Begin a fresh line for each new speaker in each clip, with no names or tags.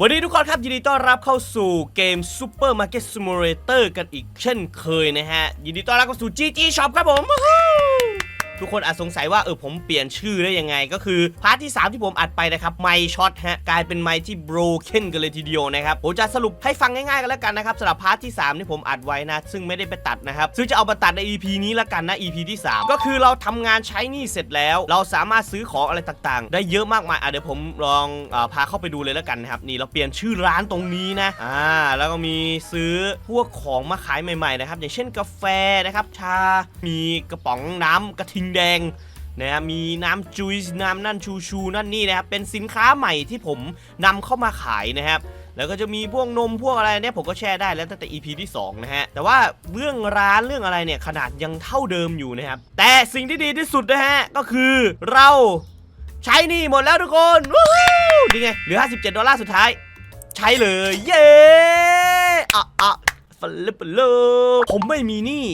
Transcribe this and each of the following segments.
วันนี้ทุกคนครับ ยินดีต้อนรับเข้าสู่เกม Super Market Simulator กันอีกเช่นเคยนะฮะ ยินดีต้อนรับเข้าสู่ GG Shop ครับผมวู้ ทุกคนอาจสงสัยว่าเออผมเปลี่ยนชื่อได้ยังไง ก็คือพาร์ทที่ 3 ที่ผมอัดไปนะครับไมค์ช็อตฮะกลายเป็นไมค์ที่ broken กันเลยทีเดียวนะครับผมจะสรุปให้ฟังง่ายๆกันแล้วกันนะครับสำหรับพาร์ทที่3ที่ผมอัดไว้นะ ซึ่งไม่ได้ไปตัดนะครับซึ่งจะเอามาตัดใน EP นี้แล้วกันนะ EP ที่ 3 ก็คือเราทำงานใช้หนี่เสร็จแล้ว เราสามารถซื้อของอะไรต่างๆ ได้เยอะมากมายอะเดี๋ยวผมลองอพาเข้าไปดูเลยแล้วกันนะครับนี่เราเปลี่ยนชื่อร้านตรงนี้นะอ่าแล้วก็มีซื้อพวกของมาขายใหม่ๆนะครับอย่างเช่นกาแฟนะครับชา มีกระป๋องน้ำกระทิงแดงนะครับมีน้ำจุยน้ำนั่นชูชูนั่นนี่นะครับเป็นสินค้าใหม่ที่ผมนำเข้ามาขายนะครับแล้วก็จะมีพวกนมพวกอะไรเนี่ยผมก็แช่ได้แล้วตั้งแต่ EP ที่ 2 นะฮะ แต่ว่าเรื่องร้านเรื่องอะไรเนี่ยขนาดยังเท่าเดิมอยู่นะครับ แต่สิ่งที่ดีที่สุดนะฮะ ก็คือเราใช้นี่หมดแล้วทุกคนวู้นี่ไงเหลือ 57 ดอลลาร์สุดท้าย ใช้เลย เย้อะอะฟันเล็บเลผมไม่มีหนี้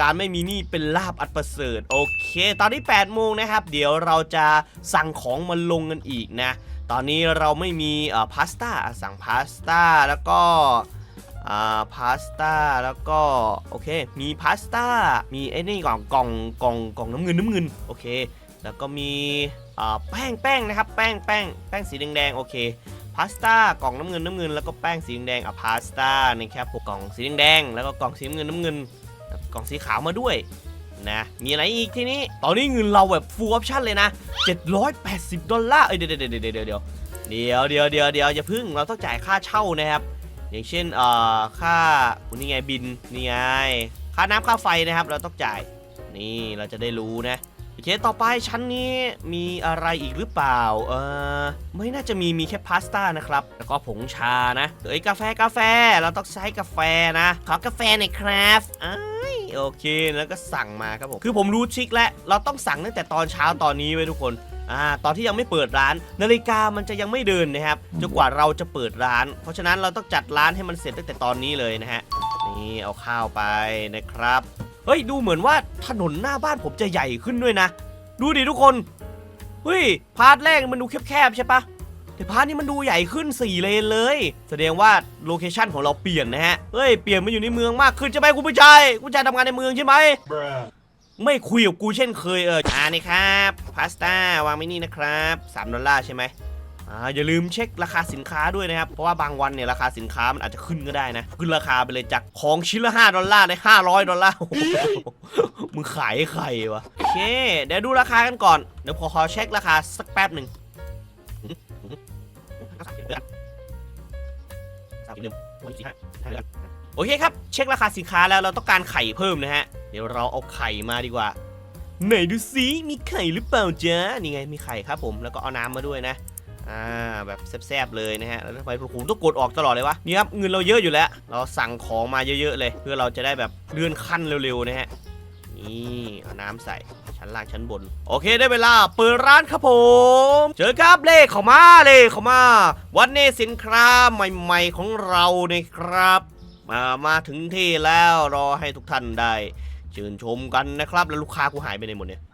การไม่มีหนี้เป็นลาบอันประเสริฐโอเค ตอนนี้8โมงนะครับ เดี๋ยวเราจะสั่งของมาลงกันอีกนะ ตอนนี้เราไม่มีพาสต้าสั่งพาสต้าแล้วก็อ่าพาสต้าแล้วก็โอเค มีพาสต้ามีไอ้นี่กล่องกล่องกล่องกล่องน้ำเงินน้ำเงินโอเค แล้วก็มีแป้งแป้งนะครับแป้งแป้งแป้งสีแดงๆโอเคพาสต้ากล่องน้ำเงินน้ำเงินแล้วก็แป้งสีแดงอะพาสต้านะครับกล่องสีแดงแล้วก็กล่องสีน้ำเงินน้ำเงิน กล่องสีขาวมาด้วยนะมีอะไรอีกที่นี้ ตอนนี้เงินเราแบบฟูลออปชั่นเลยนะ 780 ดอลลาร์ เอ้ยเดี๋ยวเดี๋ยวเดี๋ยวเดี๋ยวเดี๋ยวเดี๋ยวเดี๋ยวเดี๋ยวเดี๋ยวอย่าพึ่งเราต้องจ่ายค่าเช่านะครับ อย่างเช่นเอ่อค่านี่ไงบินนี่ไงค่าน้ำค่าไฟนะครับ เราต้องจ่ายนี่เราจะได้รู้นะ เคต่อไปชั้นนี้มีอะไรอีกหรือเปล่า เออไม่น่าจะมีมีแค่พาสต้านะครับ แล้วก็ผงชานะเอ้ยกาแฟกาแฟเราต้องใช้กาแฟนะขอกาแฟหน่อยครับอ้ายโอเคแล้วก็สั่งมาครับผมคือผมรู้ทริคแล้วเราต้องสั่งตั้งแต่ตอนเช้าตอนนี้ไว้ทุกคนอ่าตอนที่ยังไม่เปิดร้าน นาฬิกามันจะยังไม่เดินนะครับจนกว่าเราจะเปิดร้าน เพราะฉะนั้นเราต้องจัดร้านให้มันเสร็จตั้งแต่ตอนนี้เลยนะฮะนี่เอาข้าวไปนะครับ เฮ้ยดูเหมือนว่าถนนหน้าบ้านผมจะใหญ่ขึ้นด้วยนะ ดูดิทุกคนเฮ้ยพาร์ทแรกมันดูแคบๆใช่ปะแต่พาร์ทนี้มันดูใหญ่ขึ้น 4 เลนเลย แสดงว่าโลเคชันของเราเปลี่ยนนะฮะเฮ้ยเปลี่ยนมาอยู่ในเมืองมากขึ้นใช่ไหมคุณผู้ชายคุณผู้ชายทำงานในเมืองใช่ไหมไม่คุยกับกูเช่นเคยเอออ่านี่ครับพาสต้าวางไว้นี่นะครับ3ดอลลาร์ใช่ไหม อ่าอย่าลืมเช็คราคาสินค้าด้วยนะครับ เพราะว่าบางวันเนี่ยราคาสินค้ามันอาจจะขึ้นก็ได้นะ ขึ้นราคาไปเลยจากของชิ้นละ 5 ดอลลาร์ได้500 ดอลลาร์มึงขายใครวะโอเค เดี๋ยวดูราคากันก่อน เดี๋ยวพอขอเช็คราคาสักแป๊บหนึ่งโอเคครับ เช็คราคาสินค้าแล้วเราต้องการไข่เพิ่มนะฮะ เดี๋ยวเราเอาไข่มาดีกว่าไหนดูซิมีไข่หรือเปล่าจ๊ะนี่ไงมีไข่ครับผมแล้วก็เอาน้ำมาด้วยนะ อ่าแบบแซบๆเลยนะฮะแล้วทำไมผมต้องกดออกตลอดเลยวะนี่ครับเงินเราเยอะอยู่แล้ว เราสั่งของมาเยอะๆเลย เพื่อเราจะได้แบบเลื่อนขั้นเร็วๆนะฮะนี่เอาน้ำใส่ชั้นล่างชั้นบน โอเคได้เวลาเปิดร้านครับผม เจอครับเลขเข้ามาเลขเข้ามา วันนี้สินค้าใหม่ๆของเราเนี่ยครับ มามาถึงที่แล้วรอให้ทุกท่านได้ชื่นชมกันนะครับแล้วลูกค้ากูหายไปไหนหมดเนี่ยโ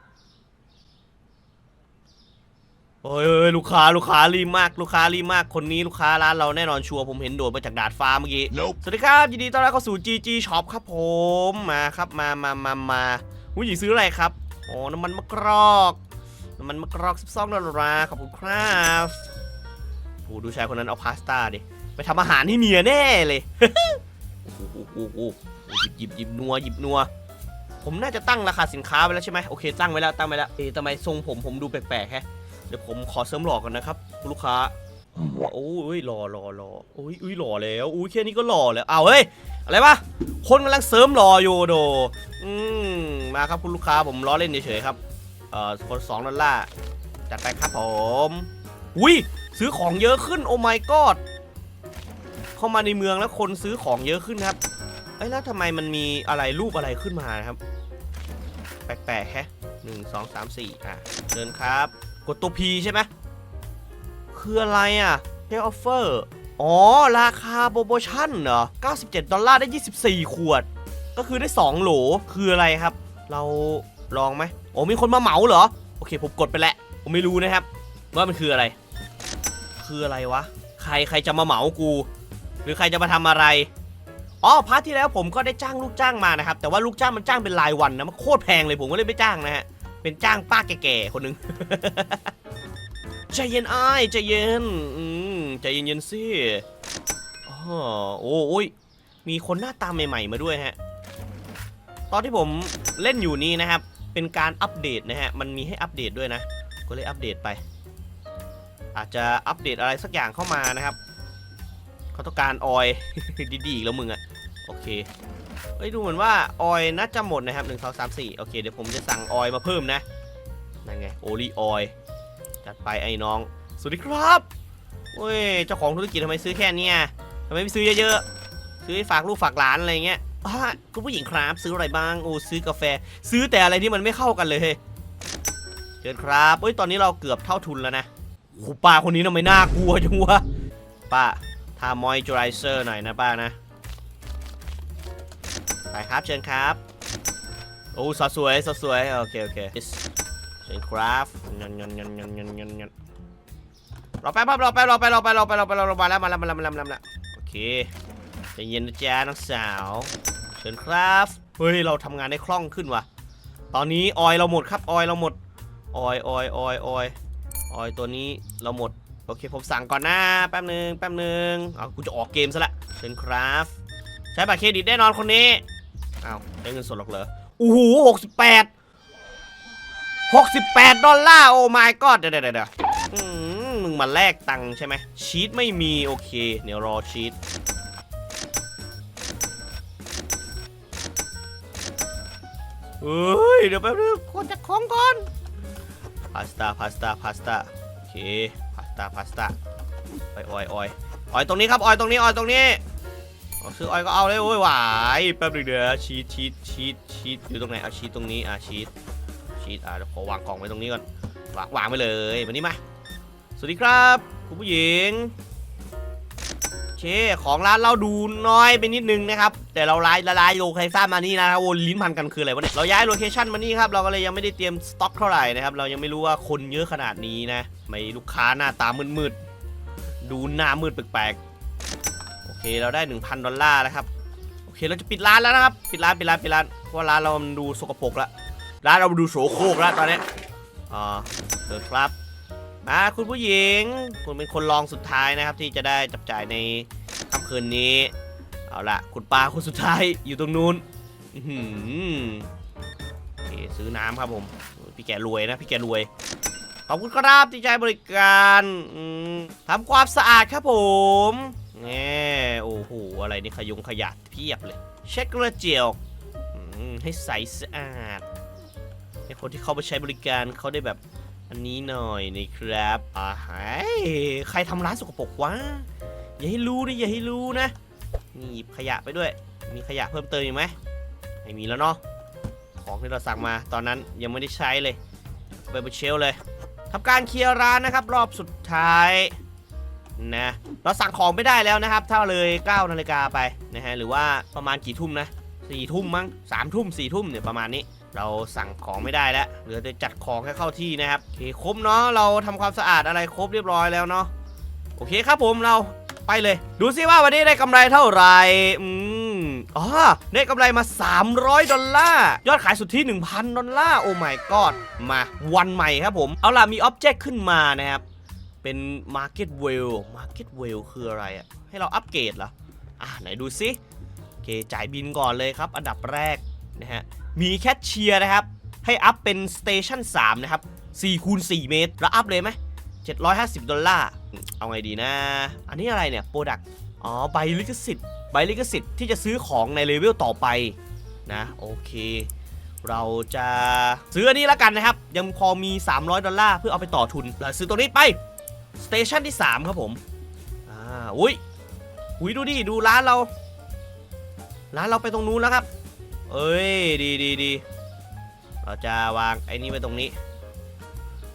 อ้ย เอ้ยลูกค้าลูกค้ารีบมากลูกค้ารีบมากคนนี้ลูกค้าร้านเราแน่นอนชัวร์ผมเห็นโดดมาจากดาดฟ้าเมื่อกี้
Nope.
สวัสดีครับยินดีต้อนรับเข้าสู่ GG Shop ครับผมมาครับมามามามาผู้หญิงซื้ออะไรครับโอ้น้ำมันมะกรอกน้ำมันมะกรอก12ดอลลาร์ขอบคุณครับโอ้ดูชายคนนั้นเอาพาสต้าดิไปทำอาหารให้เมียแน่เลยโอ้โหโอ้โหโอ้โหหยิบหยิบหยิบนัวหยิบนัวผมน่าจะตั้งราคาสินค้าไว้แล้วใช่ไหมโอเคตั้งไว้แล้วตั้งไว้แล้วเอ๊ะทำไมทรงผมผมดูแปลกๆแฮะ เดี๋ยวผมขอเสริมหล่อกันนะครับคุณลูกค้าโอ้ยหล่อหล่อหล่อโอ้ยอุ้ยหล่อแล้วอุ้ยแค่นี้ก็หล่อแล้วอ้าวเฮ้ยอะไรวะคนกำลังเสริมหล่ออยู่โดอืมมาครับคุณลูกค้าผมล้อเล่นเฉยๆครับเอ่อคนสองดอลลาร์จัดไปครับผมอุ้ยซื้อของเยอะขึ้นโอ้ my god เข้ามาในเมืองแล้วคนซื้อของเยอะขึ้นครับเอ้ยแล้วทำไมมันมีอะไรรูปอะไรขึ้นมานะครับ แปลกๆแฮะหนึ่งสองสามสี่อะเชิญครับ กดตัว P ใช่ไหมคืออะไรอะเ a ออฟเฟอร์ อ๋อ ราคาโปรโมชั่นเหรอ 97 ดอลลาร์ได้ 24 ขวด ก็คือได้ 2 โหล คืออะไรครับ เราลองไหมโอ้มีคนมาเหมาเหรอ โอเค ผมกดไปแล้ว ผมไม่รู้นะครับ ว่ามันคืออะไร คืออะไรวะ ใครใครจะมาเหมากู หรือใครจะมาทำอะไร อ๋อ พาร์ทที่แล้วผมก็ได้จ้างลูกจ้างมานะครับ แต่ว่าลูกจ้างมันจ้างเป็นรายวันนะ มันโคตรแพงเลยผมก็เลยไม่จ้างนะฮะ เป็นจ้างป้าแก่ๆคนหนึ่ง ใจเย็นอ้ายใจเย็นอืมใจเย็นๆสิอ๋อโอ้โอ้ยมีคนหน้าตาใหม่ๆมาด้วยฮะ ตอนที่ผมเล่นอยู่นี้นะครับ เป็นการอัปเดตนะฮะ มันมีให้อัปเดตด้วยนะ ก็เลยอัปเดตไป อาจจะอัปเดตอะไรสักอย่างเข้ามานะครับเขาต้องการออย ดีๆแล้วมึงอะโอเค เฮ้ยดูเหมือนว่าออยน่าจะหมดนะครับ1 2 3 4โอเคเดี๋ยวผมจะสั่งออยมาเพิ่มนะนั่นไงโอลีออยจัดไปไอ้น้อง สวัสดีครับเว้ยเจ้าของธุรกิจทำไมซื้อแค่เนี้ยทำไมไม่ซื้อเยอะๆซื้อให้ฝากลูกฝากหลานอะไรเงี้ยคุณผู้หญิงครับซื้ออะไรบ้างโอ้ซื้อกาแฟ ซื้อแต่อะไรที่มันไม่เข้ากันเลยเฮ้ยเชิญครับเฮ้ยตอนนี้เราเกือบเท่าทุนแล้วนะโอ้ป้าคนนี้ทำไมน่ากลัวจังวะป้าทามอยจอไรเซอร์หน่อยนะป้านะ ไปครับเชิญครับโอ้สวสวยสวสวยโอเคโอเคเชิญครับยนยนยนยนยนยนยนรอแป๊บครับรอแป๊บรอแป๊บรอแป๊บรอแป๊บรอแป๊บรอมาแล้วมาแล้วมาแล้วมาแล้วมาแล้วมาแล้วโอเคใจเย็นนะจ๊ะน้องสาวเชิญครับเฮ้ยเราทำงานได้คล่องขึ้นว่ะตอนนี้ออยเราหมดครับออยเราหมดออยออยออยออยออยตัวนี้เราหมดโอเคผมสั่งก่อนนะแป๊บหนึ่งแป๊บหนึ่งเอากูจะออกเกมซะละเชิญครับ ใช้บัตรเครดิตแน่นอนคนนี้ อ้าวได้เงินสดหรอกเหรอโอ้โหหกสิบแปดหกสิบแปดดอลลาร์โอ้ my god เดี๋ยวเดี๋ยวเดี๋ยวอืมมึงมาแลกตังค์ใช่ไหมชีตไม่มีโอเค เดี๋ยวรอชีตเฮ้ย เดี๋ยวแป๊บนึงคนจะของก่อนพาสต้าพาสต้าพาสต้าโอเคพาสต้าพาสต้าไปออยออยออยตรงนี้ครับออยตรงนี้ออยตรงนี้ เอาซื้ออ้อยก็เอาเลยโอ้ยหวายแป๊บนึงเดี๋ยวชีชีชีชีอยู่ตรงไหนเอาชีตตรงนี้อะชีตชีอะเดี๋ยวขอวางกล่องไว้ตรงนี้ก่อนวางวางไปเลยมานี่มาสวัสดีครับ คุณผู้หญิงเชของร้านเราดูน้อยไปนิดนึงนะครับ แต่เราย้ายละลายโลเคชั่นมานี่นะครับโอ้ลิ้นพันกันคืออะไรวะเนี่ยเราย้ายโลเคชั่นมานี่ครับเราก็เลยยังไม่ได้เตรียมสต็อกเท่าไหร่นะครับเรายังไม่รู้ว่าคนเยอะขนาดนี้นะไม่ลูกค้าหน้าตามืดๆดูหน้ามืดแปลกๆ เคเราได้ 1,000 ดอลลาร์แล้วครับ โอเคเราจะปิดร้านแล้วนะครับ ปิดร้านปิดร้านปิดร้าน เพราะร้านเรามันดูสกปรกล้วร้านเราดูโสโครกล้วตอนนี้อ่าเชิญครับ มาคุณผู้หญิง คุณเป็นคนรองสุดท้ายนะครับ ที่จะได้จับจ่ายในค่ำคืนนี้ เอาละคุณปลาคนสุดท้ายอยู่ตรงนู้น อื้อหือโอเคซื้อน้ำครับผม พี่แกรวยนะ พี่แกรวยขอบคุณครับที่ใจบริการทำความสะอาดครับผม แง่โอ้โห อะไรนี่ขยงขยะเพียบเลย เช็คกระเจียวให้ใสสะอาด ให้คนที่เข้าไปใช้บริการเขาได้แบบอันนี้หน่อยนะครับอ่าฮ้ใครทำร้านสกปรกวะ อย่าให้รู้ดิอย่าให้รู้นะ นี่หยิบขยะไปด้วย มีขยะเพิ่มเติมอีกไหมไม่มีแล้วเนาะ ของที่เราสั่งมาตอนนั้นยังไม่ได้ใช้เลยเอาไปบนเชลเลยทำการเคลียร์ร้านนะครับ รอบสุดท้าย นะเราสั่งของไม่ได้แล้วนะครับถ้าเลย9นาฬิกาไปนะฮะหรือว่าประมาณกี่ทุ่มนะสี่ทุ่มมั้งสามทุ่มสี่ทุ่มเนี่ยประมาณนี้ เราสั่งของไม่ได้แล้วเหลือแต่จัดของให้เข้าที่นะครับโอเคครบเนาะเราทำความสะอาดอะไรครบเรียบร้อยแล้วเนาะโอเคครับผมเราไปเลย ดูซิว่าวันนี้ได้กำไรเท่าไหร่อืมอ๋อได้กำไรมา 300 ดอลลาร์ยอดขายสุทธิ1,000 ดอลลาร์โอ้ my god มาวันใหม่ครับผม เอาล่ะมีอ็อบเจกต์ขึ้นมานะครับ เป็น Market w e l l Market w e l l คืออะไรอะให้เราอัปเกรดเหรอ อะไหนดูซิโอเคจ่ายบินก่อนเลยครับ อันดับแรกนะฮะ มีแคชเชียร์นะครับ ให้อัพเป็นสเตชัน3นะครับ4คูณ4เมตร แล้วอัพเลยไหม750 ดอลลาร์ เอาไงดีนะ อันนี้อะไรเนี่ย โปรดักอ๋อ ใบลิขสิทธิ์ ใบลิขสิทธิ์ที่จะซื้อของในเลเวลต่อไปนะ โอเค เราจะซื้ออันนี้แล้วกันนะครับ ยังพอมี 300 ดอลลาร์เพื่อเอาไปต่อทุน เราซื้อตัวนี้ไป เตชันที่ 3 ครับผมอ่าอุ้ยอุ้ยดูดิ ดูร้านเรา ร้านเราไปตรงนู้นแล้วครับ เอ้ย ดีดีดีเราจะวางไอ้นี่ไว้ตรงนี้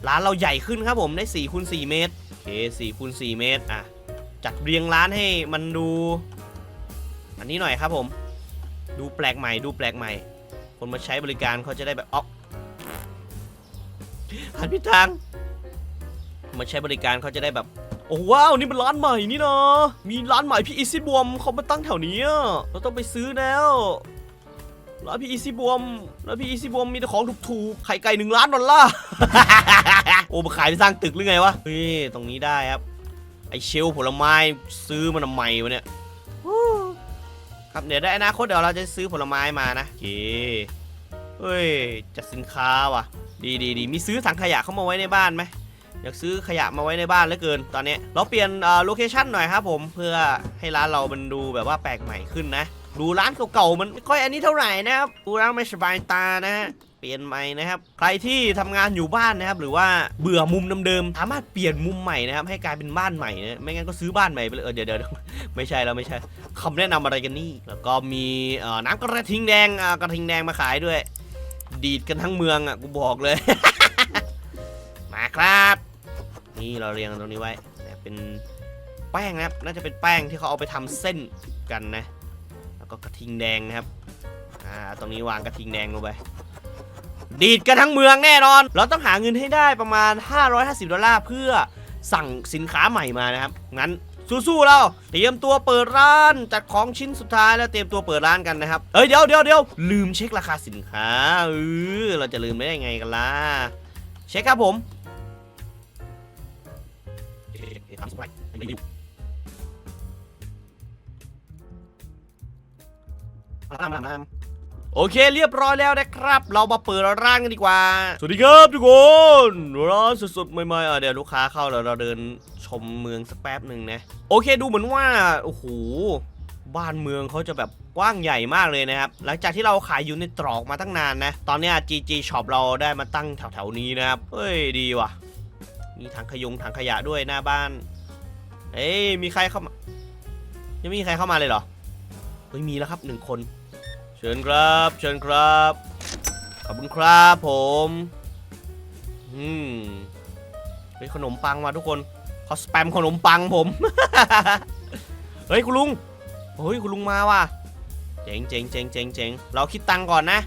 ร้านเราใหญ่ขึ้นครับผมได้4คูณ4เมตร โอเค4คูณ4เมตร อะ จัดเรียงร้านให้มันดู อันนี้หน่อยครับผม ดูแปลกใหม่ ดูแปลกใหม่ คนมาใช้บริการเขาจะได้แบบอ๊อกหันพิทาง มาใช้บริการเขาจะได้แบบ โอ้ว้าว นี่เป็นร้านใหม่นี่นะมีร้านใหม่พี่อีซี่บวมเขามาตั้งแถวนี้อะเราต้องไปซื้อแล้วร้านพี่อีซี่บวมร้านพี่อีซี่บวมมีแต่ของถูกๆไข่ไก่หนึ่งล้านดอลลาร์ โอ้มาขายไปสร้างตึกหรือไงวะเฮ้ยตรงนี้ได้ครับ ไอเชลผลไม้ซื้อมันทำไมวะเนี่ยครับเดี๋ยวได้อนาคตเดี๋ยวเราจะซื้อผลไม้มานะโอเคเฮ้ยจัดสินค้าว่ะ ดีดีดีมีซื้อถังขยะเข้ามาไว้ในบ้านไหม อยากซื้อขยะมาไว้ในบ้านเหลือเกินตอนนี้เราเปลี่ยนโลเคชันหน่อยครับผมเพื่อให้ร้านเรามันดูแบบว่าแปลกใหม่ขึ้นนะดูร้านเก่าๆมันไม่ค่อยอันนี้เท่าไหร่นะครับดูแล้วไม่สบายตานะฮะเปลี่ยนใหม่นะครับ ใครที่ทำงานอยู่บ้านนะครับ หรือว่าเบื่อมุมเดิมๆสามารถเปลี่ยนมุมใหม่นะครับ ให้กลายเป็นบ้านใหม่นะไม่งั้นก็ซื้อบ้านใหม่ไปเลยเดี๋ยวเดี๋ยวไม่ใช่แล้วไม่ใช่คำแนะนำอะไรกันนี่ แล้วก็มีน้ำกระทิงแดงกระทิงแดงมาขายด้วย ดีดกันทั้งเมืองอะกูบอกเลย มาครับ นี่เราเรียงตรงนี้ไว้นะเป็นแป้งนะครับ น่าจะเป็นแป้งที่เขาเอาไปทำเส้นกันนะ แล้วก็กระทิงแดงนะครับ อ่า ตรงนี้วางกระทิงแดงลงไป ดีดกันทั้งเมืองแน่นอน เราต้องหาเงินให้ได้ประมาณ 550 ดอลลาร์เพื่อสั่งสินค้าใหม่มานะครับ งั้นสู้ๆเรา เตรียมตัวเปิดร้านจัดของชิ้นสุดท้ายแล้วเตรียมตัวเปิดร้านกันนะครับ เอ้ยเดี๋ยวเดี๋ยวเดี๋ยวลืมเช็คราคาสินค้าเออเราจะลืมได้ยังไงกันล่ะ เช็คครับผม โอเคเรียบร้อยแล้วนะครับ เรามาเปิดร้านกันดีกว่า สวัสดีครับทุกคนร้านสดๆใหม่ๆอะเดี๋ยวลูกค้าเข้าแล้วเราเดินชมเมืองสักแป๊บหนึ่งนะโอเคดูเหมือนว่าโอ้โหบ้านเมืองเขาจะแบบกว้างใหญ่มากเลยนะครับ หลังจากที่เราขายอยู่ในตรอกมาตั้งนานนะ ตอนเนี้ย GG Shop เราได้มาตั้งแถวๆนี้นะครับเฮ้ยดีว่ะ มีถังขยงถังขยะด้วยหน้าบ้าน เอ้ยมีใครเข้ามา ยังไม่มีใครเข้ามาเลยเหรอเฮ้ยมีแล้วครับหนึ่งคน เชิญครับ เชิญครับ ขอบคุณครับผมอืมเฮ้ยขนมปังมาทุกคนเขาสแปมขนมปังผม เฮ้ยคุณลุงเฮ้ยคุณลุงมาว่ะเจ๋งเจ๋งเจ๋งเจ๋งเจ๋งเราคิดตังก่อนนะ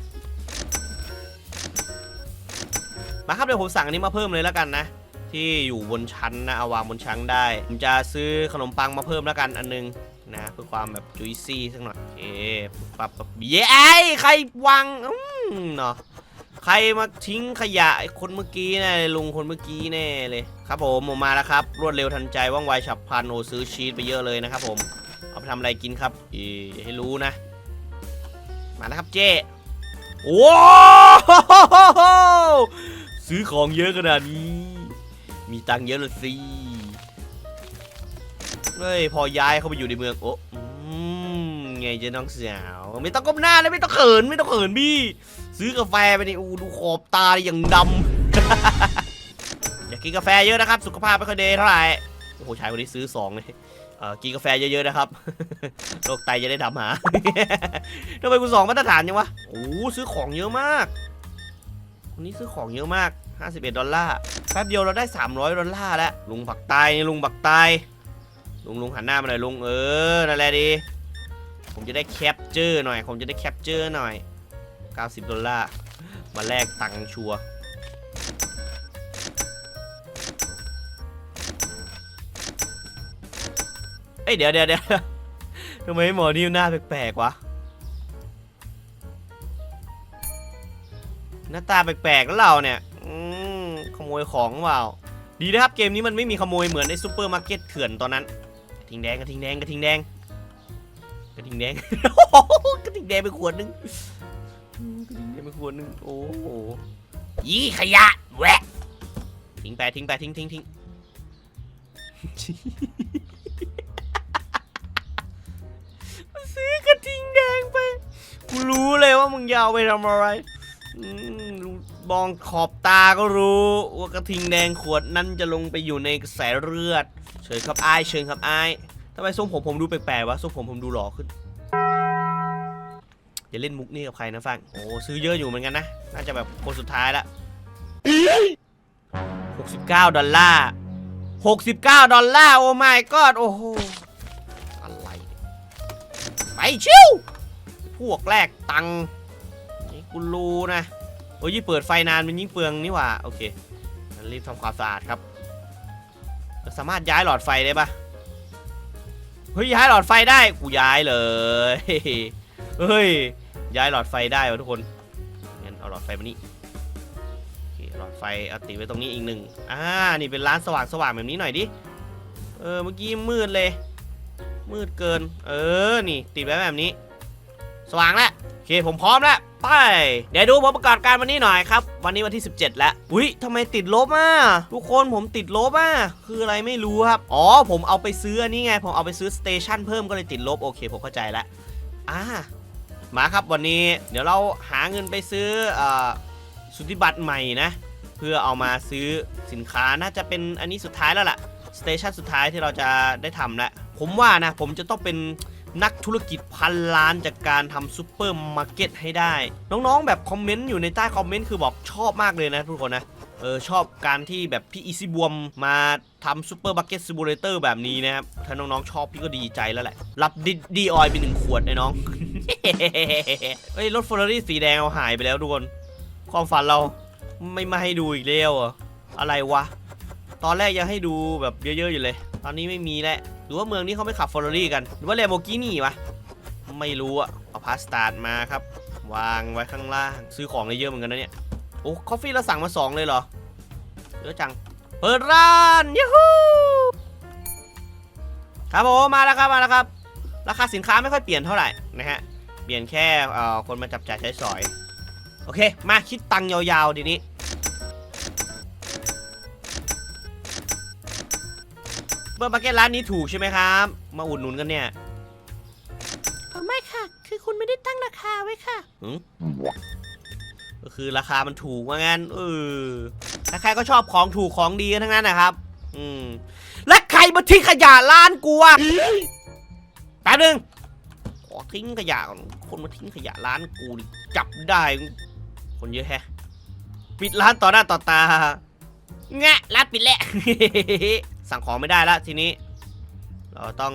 มาครับเดี๋ยวผมสั่งอันนี้มาเพิ่มเลยแล้วกันนะ ที่อยู่บนชั้นนะเอาวางบนชั้นได้ ผมจะซื้อขนมปังมาเพิ่มแล้วกันอันนึงนะเพื่อความแบบจุยซี่สักหน่อยโอเคปับปับเย้ใครวางอืมเนาะใครมาทิ้งขยะคนเมื่อกี้แน่ลุงคนเมื่อกี้แน่เลยครับผมผมมาแล้วครับ รวดเร็วทันใจว่องไวฉับพลันโอซื้อชีสไปเยอะเลยนะครับผมเอาไปทำอะไรกินครับอีอย่าให้รู้นะ มาแล้วครับเจ๊โอ้โหซื้อของเยอะขนาดนี้ มีตังค์เยอะเลยสิเฮ้ยพอย้ายเข้าไปอยู่ในเมืองโอ้ไงเจะน้องสาวไม่ต้องก้มหน้าเลยไม่ต้องเขินไม่ต้องเขินพี่ ซื้อกาแฟไปนี่อู้ดูขอบตาอย่างดำ อย่ากินกาแฟเยอะนะครับ สุขภาพไม่ค่อยดีเท่าไหร่โอ้โหชายคนนี้ซื้อสองเลยเออกินกาแฟเยอะๆนะครับโรคไตจะได้ดำหาทำไมคุณสองมาตรฐานยังวะโอ้ซื้อของเยอะมากคนนี้ซื้อของเยอะมาก 51 ดอลลาร์ แป๊บเดียวเราได้ 300 ดอลลาร์แล้ว ลุงบักตายนี่ลุงบักตาย ลุงลุงหันหน้ามาหน่อยลุง เออ นั่นแหละดี ผมจะได้แคปเจอร์หน่อย ผมจะได้แคปเจอร์หน่อย 90 ดอลลาร์ มาแลกตังชัวเอ้ยเดี๋ยวเดี๋ยวเดี๋ยวทำไมหมอนี่หน้าแปลกๆวะหน้าตาแปลกๆแล้วเราเนี่ย อืมขโมยของเปล่า ดีนะครับเกมนี้มันไม่มีขโมยเหมือนในซูเปอร์มาร์เก็ตเถื่อนตอนนั้นกระทิงแดงกระทิงแดงกระทิงแดงกระทิงแดงกระทิงแดงไปขวดนึงกระทิงแดงไปขวดนึงโอ้โหยี่ขยะแหวะทิ้งไปทิ้งไปทิ้งทิ้งทิ้งซื้อกระทิงแดงไป กูรู้เลยว่ามึงยาวไปทำอะไร มองขอบตาก็รู้ว่ากระทิงแดงขวดนั้นจะลงไปอยู่ในกระแสเลือด เชิญครับไอ้เชิญครับไอ้ายทำไมทรงผมผมดูแปลกๆวะทรงผมผมดูหล่อขึ้นอย่าเล่นมุกนี่กับใครนะฟังโอ้ซื้อเยอะอยู่เหมือนกันนะ น่าจะแบบคนสุดท้ายละ69 ดอลลาร์ 69 ดอลลาร์ โอ้ my god โอ้โห อะไร ไปชิวพวกแรกตังนี่กูรู้นะ โอ้ยยิ่งเปิดไฟนานมันยิ่งเปลืองนี่หว่า โอเคงั้นรีบทำความสะอาดครับสามารถย้ายหลอดไฟได้ปะเฮ้ยย้ายหลอดไฟได้กูย้ายเลยเฮ้ยย้ายหลอดไฟได้วะทุกคนงั้นเอาหลอดไฟมานี่โอเคหลอดไฟเอาติดไว้ตรงนี้อีกหนึ่งอ่านี่เป็นร้านสว่างสว่างๆแบบนี้หน่อยดิเออเมื่อกี้มืดเลย มืดเกิน เออนี่ติดไว้แบบนี้ สว่างแล้วโอเคผมพร้อมแล้วไป เดี๋ยวดูผลประกอบการวันนี้หน่อยครับ วันนี้วันที่ 17 แล้วอุ้ยทำไมติดลบอะทุกคนผมติดลบอะคืออะไรไม่รู้ครับ อ๋อ ผมเอาไปซื้ออันนี้ไง ผมเอาไปซื้อสเตชันเพิ่มก็เลยติดลบโอเคผมเข้าใจแล้วอ่ามาครับวันนี้เดี๋ยวเราหาเงินไปซื้ออสุทธิบัตรใหม่นะ เพื่อเอามาซื้อสินค้าน่าจะเป็นอันนี้สุดท้ายแล้วล่ะสเตชันสุดท้ายที่เราจะได้ทำแล้วผมว่านะผมจะต้องเป็น นักธุรกิจพันล้านจากการทำซูเปอร์มาร์เก็ตให้ได้ น้องๆ แบบคอมเมนต์อยู่ในใต้คอมเมนต์คือบอกชอบมากเลยนะทุกคนนะเออชอบการที่แบบพี่อีซี่บวมมาทำซูเปอร์มาร์เก็ตซิมูเลเตอร์แบบนี้นะครับ ถ้าน้องๆ ชอบพี่ก็ดีใจแล้วแหละ รับดีดีออยไปหนึ่งขวดไอ้น้อง เฮ้ย รถเฟอร์รารี่สีแดงเราหายไปแล้วทุกคน ความฝันเราไม่มาให้ดูอีกแล้วเหรออะไรวะ ตอนแรกยังให้ดูแบบเยอะๆอยู่เลย ตอนนี้ไม่มีแล้ว หรือว่าเมืองนี้เขาไม่ขับฟอร์รารี่กัน หรือว่าเลโมกินี่วะ ไม่รู้อะเอาพาสตาร์ดมาครับ วางไว้ข้างล่าง ซื้อของได้เยอะเหมือนกันนะเนี่ย โอ้คอฟฟี่เราสั่งมาสองเลยเหรอ เยอะจัง เปิดร้านยูฮูครับผมมาแล้วครับมาแล้วครับ ราคาสินค้าไม่ค่อยเปลี่ยนเท่าไหร่นะฮะ เปลี่ยนแค่เอ่อคนมาจับจ่ายใช้สอย โอเค มาคิดตังค์ยาวๆดีนี้ เบอร์มาร์เก็ตร้านนี้ถูกใช่ไหมครับ มาอุดหนุนกันเนี่ย
ไม่ค่ะ คือคุณไม่ได้ตั้งราคาไว้ค่ะ
หืมก็คือราคามันถูกว่างั้นเออใครๆก็ชอบของถูกของดีกันทั้งนั้นนะครับ อืม และใครมาทิ้งขยะร้านกูอะแป๊บนึงขอทิ้งขยะก่อนคนมาทิ้งขยะร้านกูนี่จับได้ คนเยอะแฮะ ปิดร้านต่อหน้าต่อตา
แงะรับปิดแหละ
สั่งของไม่ได้ละทีนี้ เราต้อง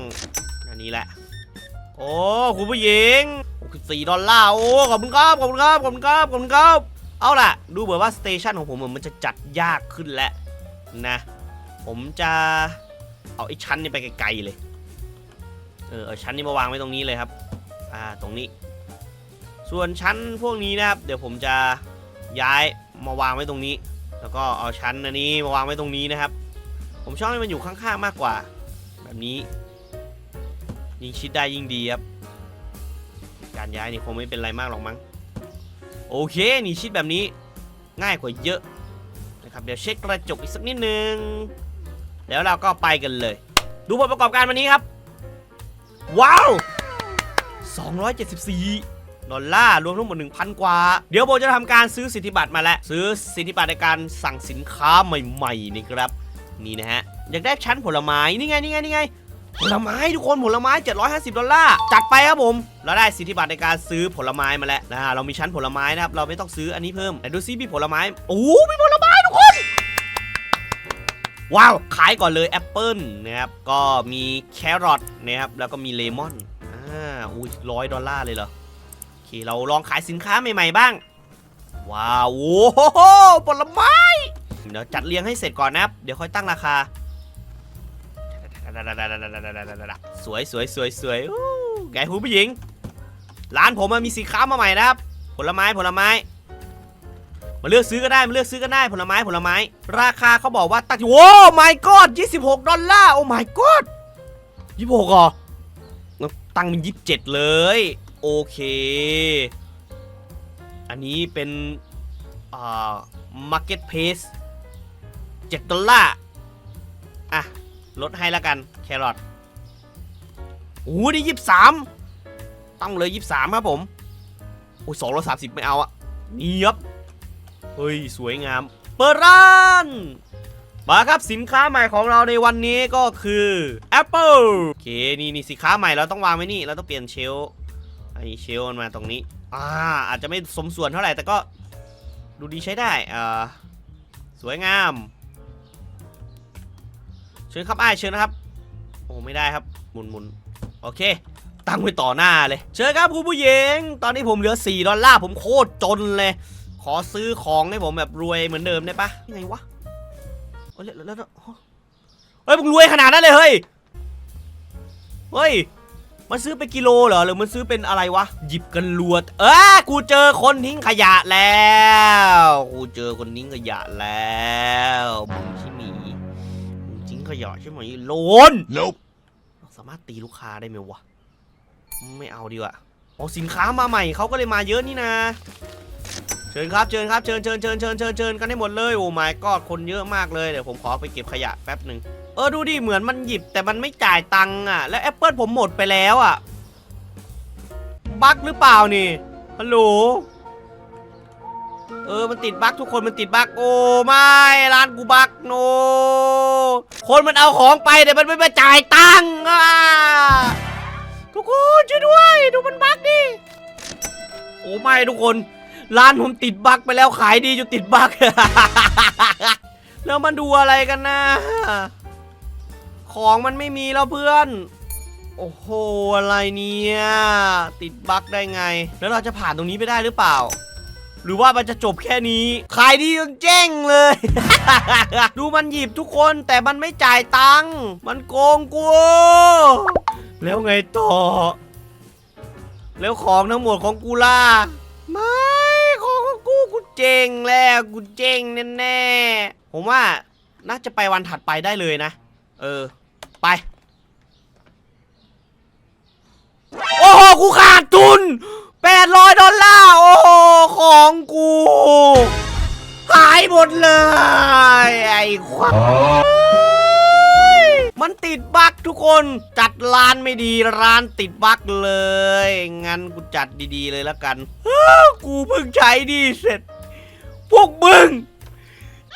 อันนี้แหละ โอ้คุณผู้หญิง64ดอลลาร์โอ้ขอบคุณครับขอบคุณครับขอบคุณครับขอบคุณครับเอาล่ะ ดูเหมือนว่าสเตชันของผมมันจะจัดยากขึ้นแล้วนะ ผมจะเอาไอ้ชั้นนี้ไปไกลๆเลยเออเอาชั้นนี้มาวางไว้ตรงนี้เลยครับอ่าตรงนี้ ส่วนชั้นพวกนี้นะครับ เดี๋ยวผมจะย้ายมาวางไว้ตรงนี้ แล้วก็เอาชั้นอันนี้มาวางไว้ตรงนี้นะครับ ผมชอบให้มันอยู่ข้างๆมากกว่า แบบนี้ ยิ่งชิดได้ยิ่งดีครับ การย้ายนี่คงไม่เป็นไรมากหรอกมั้ง โอเคนี่ชิดแบบนี้ง่ายกว่าเยอะนะครับเดี๋ยวเช็คกระจกอีกสักนิดนึง แล้วเราก็ไปกันเลย ดูผลประกอบการวันนี้ครับ ว้าว 274ดอลลาร์รวมทั้งหมด 1,000 กว่า เดี๋ยวโบจะทำการซื้อสิทธิบัตรมาแล้ว ซื้อสิทธิบัตรในการสั่งสินค้าใหม่ๆนี่ครับ นี่นะฮะอยากได้ชั้นผลไม้นี่ไงนี่ไงนี่ไงผลไม้ทุกคนผลไม้ 750 ดอลลาร์จัดไปครับผม เราได้สิทธิบัตรในการซื้อผลไม้มาแล้วนะฮะเรามีชั้นผลไม้นะครับ เราไม่ต้องซื้ออันนี้เพิ่มแต่ดูซิมีผลไม้โอ้มีผลไม้ทุกคน ว้าว ขายก่อนเลยแอปเปิลนะครับ ก็มีแครอทนะครับ แล้วก็มีเลมอนอ่าอุ้ยร้อยดอลลาร์เลยเหรอโอเคเราลองขายสินค้าใหม่ๆบ้าง ว้าวโอ้โหผลไม้ เดี๋ยวจัดเรียงให้เสร็จก่อนนะครับ เดี๋ยวค่อยตั้งราคา สวยสวยสวยสวยอู้ไงคุณผู้หญิง ร้านผมมันมีสินค้ามาใหม่นะครับ ผลไม้ผลไม้ มาเลือกซื้อก็ได้มาเลือกซื้อก็ได้ผลไม้ผลไม้ ราคาเขาบอกว่าตั้งโอ้ my god 26 ดอลลาร์ โอ้ my god 26เหรอตั้งเป็น27 เลย โอเค อันนี้เป็นอ่า market place 7ดอลลาร์อะ ลดให้แล้วกัน แครอทโอ้นี่ยี่สามต้องเลยยี่สามครับผมโอ้ยสองร้อยสามสิบไม่เอาอะนี่ครับเฮ้ย สวยงาม เปิดร้านมาครับสินค้าใหม่ของเราในวันนี้ก็คือ Apple โอเค นี่นี่สินค้าใหม่เราต้องวางไว้นี่ เราต้องเปลี่ยนเชลไอเชลมันมาตรงนี้ อ่า อาจจะไม่สมส่วนเท่าไหร่แต่ก็ดูดีใช้ได้ อ่า สวยงาม ชิญครับไอ้ายเชิญนะครับ โอ้ไม่ได้ครับ หมุนหมุนโอเค ตั้งไว้ต่อหน้าเลย เชิญครับคุณผู้หญิง ตอนนี้ผมเหลือ 4 ดอลลาร์ผมโคตรจนเลย ขอซื้อของให้ผมแบบรวยเหมือนเดิมได้ปะยังไงวะโอ้ยแล้วแล้วแล้วเฮ้ยมึงรวยขนาดนั้นเลยเฮ้ย เฮ้ย มันซื้อเป็นกิโลเหรอ หรือมันซื้อเป็นอะไรวะ หยิบกันรวดเออกูเจอคนทิ้งขยะแล้ว กูเจอคนทิ้งขยะแล้วมึงที่หมีมึงทิ้ง ขยะใช่ไหมโลน
Nope.
สามารถตีลูกค้าได้ไหมวะ ไม่เอาดีกว่าโอ้สินค้ามาใหม่เขาก็เลยมาเยอะนี่นะ เชิญครับเชิญครับเชิญเชิญเชิญเชิญเชิญเชิญกันให้หมดเลยโอ้ my god คนเยอะมากเลยเดี๋ยวผมขอไปเก็บขยะแป๊บหนึ่งเออดูดิเหมือนมันหยิบแต่มันไม่จ่ายตังค์อะ แล้วแอปเปิลผมหมดไปแล้วอะบั๊กหรือเปล่านี่ฮัลโหล เออ มันติดบั๊กทุกคนมันติดบั๊กโอ้ไม่ร้านกูบั๊กโน คนมันเอาของไปแต่มันไม่มาจ่ายตังค์อะทุกคนช่วยด้วยดูมันบั๊กดิโอ้ไม่ทุกคน ร้านผมติดบั๊กไปแล้วขายดีจนติดบั๊ก แล้วมันดูอะไรกันนะ ของมันไม่มีแล้วเพื่อน โอ้โหอะไรเนี่ยติดบั๊กได้ไง แล้วเราจะผ่านตรงนี้ไปได้หรือเปล่า หรือว่ามันจะจบแค่นี้ ขายดีจนเจ๊งเลย ดูมันหยิบทุกคนแต่มันไม่จ่ายตังค์มันโกงกูแล้วไงต่อ แล้วของทั้งหมดของกูล่ะไม่ของของกูกูเจ๊งแล้วกูเจ๊งแน่ๆผมว่าน่าจะไปวันถัดไปได้เลยนะ เออ ไป โอ้โหกูขาดทุน 800 ดอลลาร์ โอ้โห ของกู หายหมดเลย ไอ้ควายมันติดบั๊กทุกคนจัดร้านไม่ดีร้านติดบั๊กเลย งั้นกูจัดดีๆเลยแล้วกันอ้กูเพิ่งใช้ดีเสร็จ พวกมึง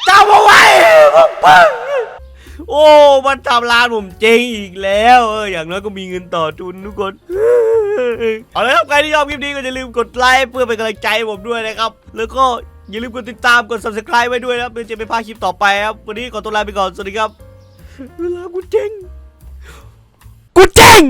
จำเอาไว้พวกมึงโอ้ มันทำร้านผมเจ๊งอีกแล้ว เอออย่างน้อยก็มีเงินต่อทุนทุกคน เอาละครับใครที่ชอบคลิปนี้ก็อย่าลืมกดไลค์เพื่อเป็นกำลังใจผมด้วยนะครับ แล้วก็อย่าลืมกดติดตามกด subscribe ไว้ด้วยนะครับเพื่อจะไม่พลาดคลิปต่อไปครับ วันนี้ขอตัวลาไปก่อน สวัสดีครับ เวลากูเจ๊งกูเจ๊ง